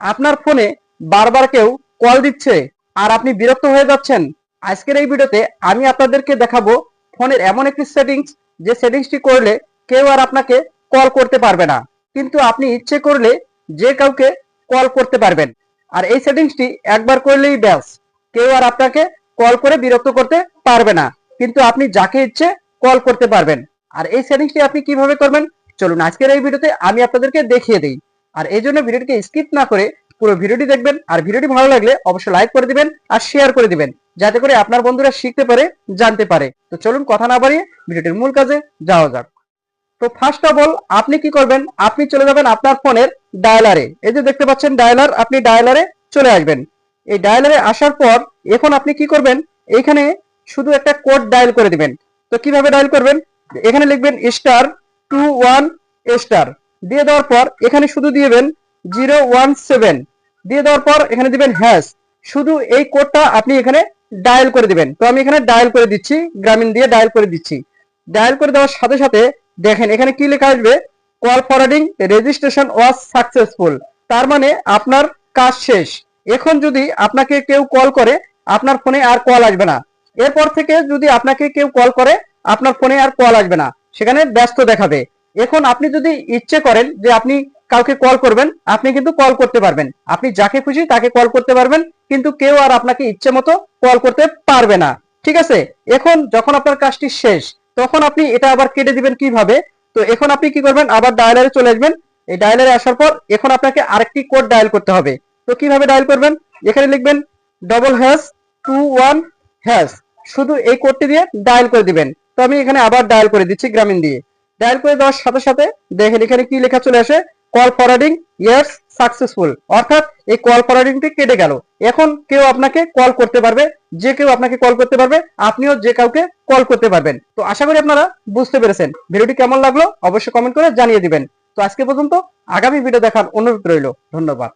আপনার ফোনে বারবার কেউ কল দিচ্ছে আর আপনি বিরক্ত হয়ে যাচ্ছেন, আজকের এই ভিডিওতে আমি আপনাদেরকে দেখাবো ফোনের এমন একটি সেটিংস, যে সেটিংসটি করলে কেউ আর আপনাকে কল করতে পারবে না। কিন্তু আপনি ইচ্ছে করলে যে কাউকে কল করতে পারবেন। আর এই সেটিংসটি একবার করলেই ব্যাস, কেউ আর আপনাকে কল করে বিরক্ত করতে পারবে না। কিন্তু আপনি যাকে ইচ্ছে কল করতে পারবেন। আর এই সেটিংসটি আপনি কীভাবে করবেন, চলুন আজকের এই ভিডিওতে আমি আপনাদেরকে দেখিয়ে দিই। আর এই জন্য ভিডিওটিকে স্কিপ না করে পুরো ভিডিওটি দেখবেন, আর ভিডিওটি ভালো লাগলে অবশ্যই লাইক করে দিবেন আর শেয়ার করে দিবেন, যাতে করে আপনার বন্ধুরা শিখতে পারে, জানতে পারে। তো চলুন কথা না বাড়িয়ে ভিডিওটির মূল কাজে যাওয়া যাক। তো ফার্স্ট অফ অল আপনি কি করবেন? আপনি চলে যাবেন আপনার ফোনের ডায়ালারে এই যে দেখতে পাচ্ছেন ডায়ালার আপনি ডায়ালারে চলে আসবেন। এই ডায়ালারে আসার পর এখন আপনি কি করবেন? এখানে শুধু একটা কোড ডায়াল করে দিবেন। তো কীভাবে ডায়াল করবেন? এখানে লিখবেন স্টার টু ওয়ান স্টার দিয়ে দেওয়ার পর এখানে শুধু দিবেন জিরো ওয়ান সেভেন। দিয়ে দেওয়ার পর এখানে দিবেন হ্যাশ। শুধু এই কোডটা আপনি এখানে ডায়াল করে দিবেন। তো আমি এখানে ডায়াল করে দিচ্ছি, গ্রামীণ দিয়ে ডায়াল করে দিচ্ছি। ডায়াল করে দেওয়ার সাথে সাথে দেখেন এখানে কি লেখা আসবে? Call forwarding, registration was successful. তার মানে আপনার কাজ শেষ। এখন যদি আপনাকে কেউ কল করে, আপনার ফোনে আর কল আসবে না। এরপর থেকে যদি আপনাকে কেউ কল করে, আপনার ফোনে আর কল আসবে না। সেখানে ব্যস্ত দেখাবে। এখন আপনি যদি ইচ্ছে করেন যে আপনি কাউকে কল করবেন, আপনি কিন্তু কল করতে পারবেন। আপনি যাকে খুশি তাকে কল করতে পারবেন, কিন্তু কেউ আর আপনাকে ইচ্ছে মতো কল করতে পারবে না। ঠিক আছে? এখন যখন আপনার কাজটি শেষ, তখন আপনি এটা আবার কেটে দিবেন কীভাবে? তো এখন আপনি কি করবেন? আবার ডায়ালারে চলে আসবেন। এই ডায়ালারে আসার পর এখন আপনাকে আরেকটি কোড ডায়াল করতে হবে। তো কীভাবে ডায়াল করবেন? এখানে লিখবেন double hash two one hash শুধু এই কোডটি দিয়ে ডায়াল করে দিবেন। তো আমি এখানে আবার ডায়াল করে দিচ্ছি গ্রামীণ দিয়ে। ডায়াল করে দেওয়ার সাথে সাথে দেখেন এখানে কি লেখা চলে আসে কল ফরওয়ার্ডিং ইয়ার্স সাকসেসফুল অর্থাৎ এই কল ফরওয়ার্ডিংটি কেটে গেল। এখন কেউ আপনাকে কল করতে পারবে, যে কেউ আপনাকে কল করতে পারবে, আপনিও যে কাউকে কল করতে পারবেন। তো আশা করি আপনারা বুঝতে পেরেছেন। ভিডিওটি কেমন লাগল অবশ্যই কমেন্ট করে জানিয়ে দিবেন। তো আজকে পর্যন্ত আগামী ভিডিও দেখার অনুরোধ রইল। ধন্যবাদ।